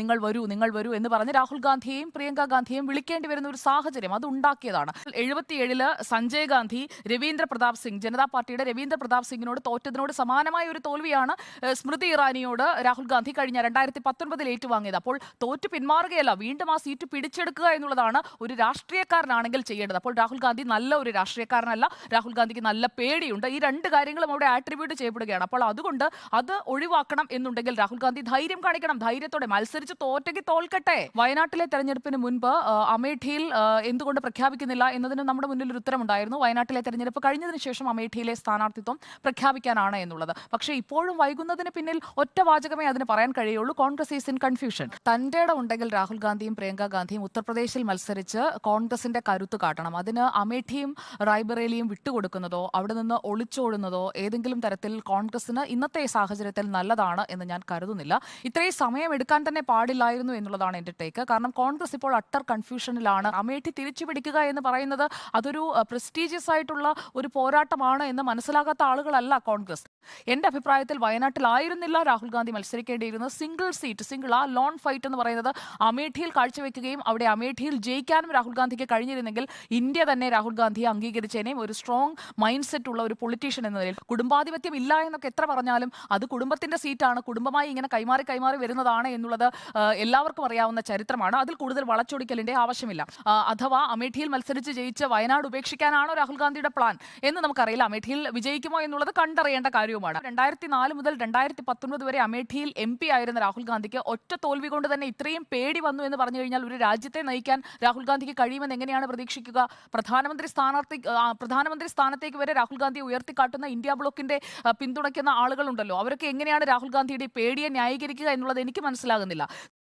നിങ്ങൾ വരൂ നിങ്ങൾ വരൂ എന്ന് പറഞ്ഞ് രാഹുൽ ഗാന്ധിയെയും പ്രിയങ്ക ഗാന്ധിയെയും വിളിക്കേണ്ടി വരുന്ന ഒരു സാഹചര്യം അത് ഉണ്ടാക്കിയതാണ്. എഴുപത്തിയേഴിൽ സഞ്ജയ് ഗാന്ധി രവീന്ദ്ര പ്രതാപ് സിംഗ് ജനതാ പാർട്ടിയുടെ രവീന്ദ്ര പ്രതാപ് സിംഗിനോട് തോറ്റതിനോട് സമാനമായ ഒരു തോൽവിയാണ് സ്മൃതി ഇറാനിയോട് രാഹുൽ ഗാന്ധി കഴിഞ്ഞ രണ്ടായിരത്തി പത്തൊൻപതിൽ ഏറ്റുവാങ്ങിയത്. അപ്പോൾ തോറ്റു പിന്മാറുകയല്ല വീണ്ടും ആ സീറ്റ് പിടിച്ചെടുക്കുക എന്നുള്ളതാണ് ഒരു രാഷ്ട്രീയക്കാരനാണെങ്കിൽ ചെയ്യേണ്ടത്. അപ്പോൾ രാഹുൽ ഗാന്ധി നല്ല ഒരു രാഷ്ട്രീയക്കാരനല്ല രാഹുൽ ഗാന്ധിക്ക് നല്ല പേടിയുണ്ട്. ഈ രണ്ട് കാര്യങ്ങളും അവിടെ ആട്രിബ്യൂട്ട് ചെയ്യപ്പെടുകയാണ്. അപ്പോൾ അതുകൊണ്ട് അത് ഒഴിവാക്കണം എന്നുണ്ടെങ്കിൽ രാഹുൽ ഗാന്ധി ധൈര്യം കാണിക്കണം ധൈര്യത്തോടെ മത്സരിച്ച് തോറ്റയ്ക്ക് തോൽക്കട്ടെ. വയനാട്ടിലെ തെരഞ്ഞെടുപ്പിന് മുൻപ് അമേഠിയിൽ എന്തുകൊണ്ട് പ്രഖ്യാപിക്കുന്നില്ല എന്നതിന് നമ്മുടെ മുന്നിൽ ഒരു ഉത്തരമുണ്ടായിരുന്നു. വയനാട്ടിലെ തെരഞ്ഞെടുപ്പ് കഴിഞ്ഞതിന് ശേഷം അമേഠിയിലെ സ്ഥാനാർത്ഥിത്വം പ്രഖ്യാപിക്കാനാണ് എന്നുള്ളത്. പക്ഷേ ഇപ്പോഴും വൈകുന്നതിന് പിന്നിൽ ഒറ്റ വാചകമേ അതിന് പറയാൻ കഴിയുള്ളൂ. Congress is in confusion. തന്റെ ഉണ്ടെങ്കിൽ രാഹുൽ ഗാന്ധിയും പ്രിയങ്ക ഗാന്ധിയും ഉത്തർപ്രദേശിൽ മത്സരിച്ച് കോൺഗ്രസിന്റെ കരുത്ത് കാട്ടണം. അതിന് അമേഠിയും റായ്ബറേലിയും വിട്ടുകൊടുക്കുന്നതോ അവിടെ നിന്ന് ഒളിച്ചോടുന്നതോ ഏതെങ്കിലും തരത്തിൽ കോൺഗ്രസിന് ഇന്നത്തെ സാഹചര്യത്തിൽ നല്ലതാണ് എന്ന് ഞാൻ കരുതുന്നില്ല. ഇത്രയും സമയം എടുക്കാൻ തന്നെ പാടില്ലായിരുന്നു എന്നുള്ളതാണ് എന്റെ ടേക്ക് കാരണം കോൺഗ്രസ് ഇപ്പോൾ അട്ടർ കൺഫ്യൂഷനിലാണ് അമേഠി തിരിച്ചു പിടിക്കുക എന്ന് പറയുന്നത് അതൊരു പ്രസ്റ്റീജിയസ് ആയിട്ടുള്ള ഒരു പോരാട്ടമാണ് എന്ന് മനസ്സിലാകാത്ത ആളുകളല്ല കോൺഗ്രസ്. എന്റെ അഭിപ്രായത്തിൽ വയനാട്ടിലായിരുന്നില്ല രാഹുൽ ഗാന്ധി മത്സരിക്കേണ്ടിയിരുന്നത്. സിംഗിൾ സീറ്റ് സിംഗിൾ ആ ലോൺ ഫൈറ്റ് എന്ന് പറയുന്നത് അമേഠിയിൽ കാഴ്ചവെക്കുകയും അവിടെ അമേഠിയിൽ ജയിക്കാനും രാഹുൽ ഗാന്ധിക്ക് കഴിഞ്ഞിരുന്നെങ്കിൽ ഇന്ത്യ തന്നെ രാഹുൽ ഗാന്ധിയെ അംഗീകരിച്ചേനെയും ഒരു സ്ട്രോങ് മൈൻഡ് സെറ്റ് ഉള്ള ഒരു പൊളിറ്റീഷ്യൻ എന്ന നിലയിൽ. കുടുംബാധിപത്യം ഇല്ല എന്നൊക്കെ എത്ര പറഞ്ഞാലും അത് കുടുംബത്തിന്റെ സീറ്റാണ് കുടുംബമായി ഇങ്ങനെ കൈമാറി കൈമാറി വരുന്നതാണ് എന്നുള്ളത് എല്ലാവർക്കും അറിയാവുന്ന ചരിത്രമാണ്. അതിൽ കൂടുതൽ വളച്ചൊടിക്കലിന്റെ ആവശ്യമില്ല. അഥവാ അമേഠിയിൽ മത്സരിച്ച് ജയിച്ച വയനാട് ഉപേക്ഷിക്കാനാണോ രാഹുൽ ഗാന്ധിയുടെ പ്ലാൻ? എന്ന് നമുക്കറിയില്ല. അമേഠിയിൽ വിജയിക്കുമോ എന്നുള്ളത് കണ്ടറിയേണ്ട കാര്യവുമാണ്. രണ്ടായിരത്തി നാല് മുതൽ രണ്ടായിരത്തി പത്തൊൻപത് വരെ അമേഠിയിൽ എം പി ആയിരുന്ന രാഹുൽ ഗാന്ധിക്ക് ഒറ്റ തോൽവി കൊണ്ട് തന്നെ ഇത്രയും പേടി വന്നു എന്ന് പറഞ്ഞു കഴിഞ്ഞാൽ ഒരു രാജ്യത്തെ നയിക്കാൻ രാഹുൽ ഗാന്ധിക്ക് കഴിയുമെന്ന് എങ്ങനെയാണ് പ്രതീക്ഷിക്കുക? പ്രധാനമന്ത്രി സ്ഥാനാർത്ഥി പ്രധാനമന്ത്രി സ്ഥാനത്തേക്ക് വരെ രാഹുൽ ഗാന്ധി ഉയർത്തിക്കാട്ടുന്ന ഇന്ത്യ ബ്ലോക്കിന്റെ പിന്തുണയ്ക്കുന്ന ആളുകളുണ്ടല്ലോ. അവരൊക്കെ എങ്ങനെയാണ് രാഹുൽ ഗാന്ധിയുടെ പേടിയെ ന്യായീകരിക്കുക എന്നുള്ളത് എനിക്ക് മനസ്സിലാകുന്നില്ല. 있습니다.